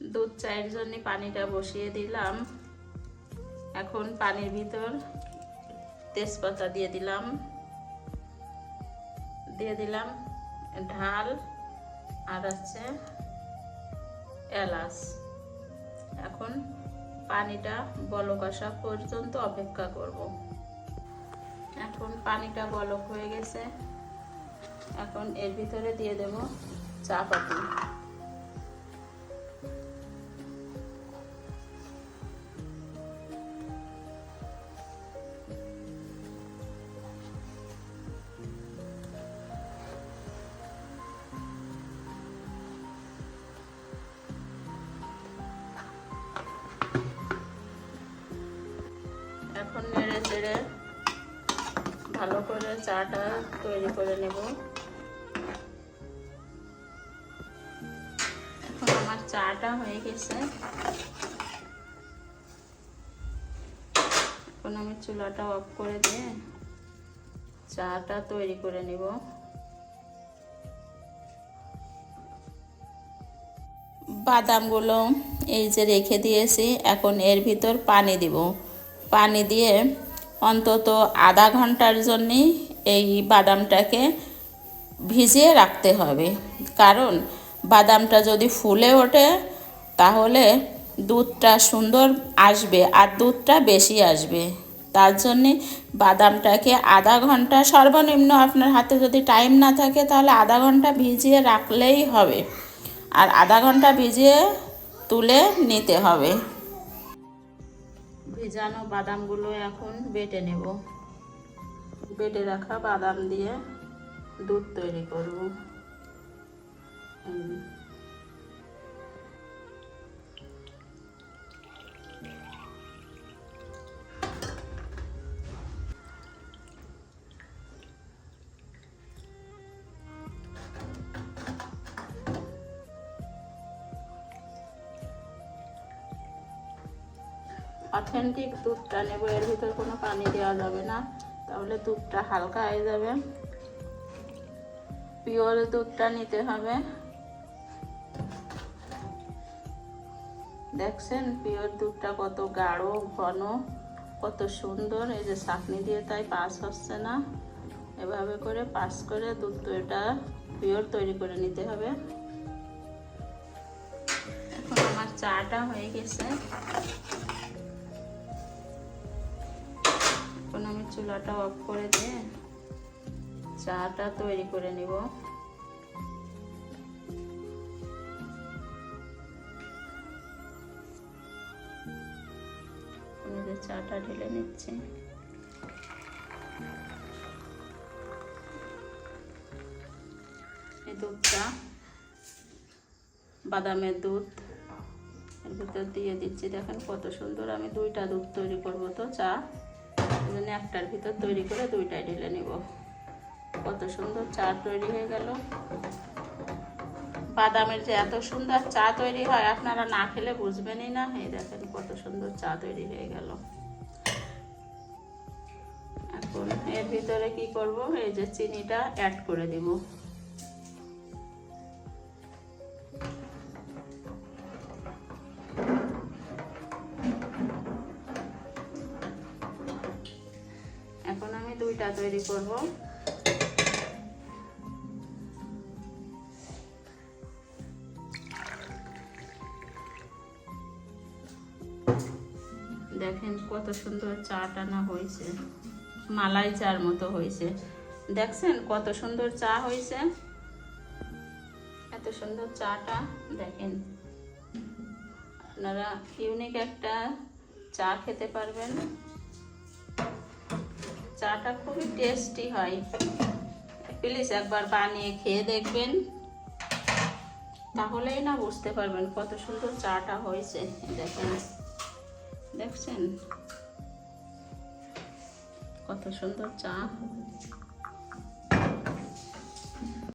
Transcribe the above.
দুধ চায়ের জন্য পানিটা বসিয়ে দিলাম। এখন পানির ভিতর তেজপাতা দিয়ে দিলাম। দিয়ে দিলাম ঢাল আর হচ্ছে এলাচ। এখন পানিটা বলক আসা পর্যন্ত অপেক্ষা করব। এখন পানিটা বলক হয়ে গেছে। এখন এর ভিতরে দিয়ে দেব চা পাতি। নেড়ে ভালো করে চাটা তৈরি করে নেব। এখন আমার চাটা হয়ে গেছে। এখন আমি চুলাটা অফ করে দিয়ে চাটা তৈরি করে নেব। বাদামগুলো এই যে রেখে দিয়েছি, এখন এর ভিতর পানি দিব। পানি দিয়ে অন্তত আধা ঘণ্টার জন্যে এই বাদামটাকে ভিজিয়ে রাখতে হবে। কারণ বাদামটা যদি ফুলে ওঠে, তাহলে দুধটা সুন্দর আসবে আর দুধটা বেশি আসবে। তার জন্যে বাদামটাকে আধা ঘণ্টা সর্বনিম্ন আপনার হাতে যদি টাইম না থাকে, তাহলে আধা ঘণ্টা ভিজিয়ে রাখলেই হবে। আর আধা ঘণ্টা ভিজিয়ে তুলে নিতে হবে। ভেজানো বাদামগুলো এখন বেটে নেব। বেটে রাখা বাদাম দিয়ে দুধ তৈরি করব। অথেন্টিক দুধটা নেব, এর ভিতর কোনো পানি দেওয়া যাবে না। তাহলে দুধটা হালকা হয়ে যাবে। পিওর দুধটা নিতে হবে। দেখছেন পিওর দুধটা কত গাঢ়, ঘন, কত সুন্দর। এই যে চাটনি দিয়ে তাই পাস হচ্ছে না। এভাবে করে পাস করে দুধ এটা পিওর তৈরি করে নিতে হবে। এখন আমার চাটা হয়ে গেছে। চুলাটা অফ করে দিয়ে চাটা তৈরি করে নিব। চাটা ঢেলে নিচ্ছি। দুধটা, বাদামের দুধ, এর ভিতর দিয়ে দিচ্ছি। দেখেন কত সুন্দর আমি দুইটা দুধ তৈরি করব তো চা। জন্য একটার ভিতর তৈরি করে দুইটাই ঢেলে নিব। কত সুন্দর চা তৈরি হয়ে গেল। বাদামের যে এত সুন্দর চা তৈরি হয়, আপনারা না খেলে বুঝবেনই না। এই দেখেন কত সুন্দর চা তৈরি হয়ে গেল। এখন এর ভিতরে কি করব? এই যে চিনিটা অ্যাড করে দিব। এখন তৈরি করব। দেখেন কত সুন্দর চাটা না হয়েছে। মালাই চার মতো হয়েছে। দেখছেন কত সুন্দর চা হয়েছে? এত সুন্দর চাটা, দেখেন। আপনারা ইউনিক একটা চা খেতে পারবেন। চাটা খুবই টেস্টি হয়। প্লিজ একবার বানিয়ে খেয়ে দেখবেন। তাহলেই না বুঝতে পারবেন কত সুন্দর চাটা হয়েছে। দেখেন, দেখছেন? কত সুন্দর চা।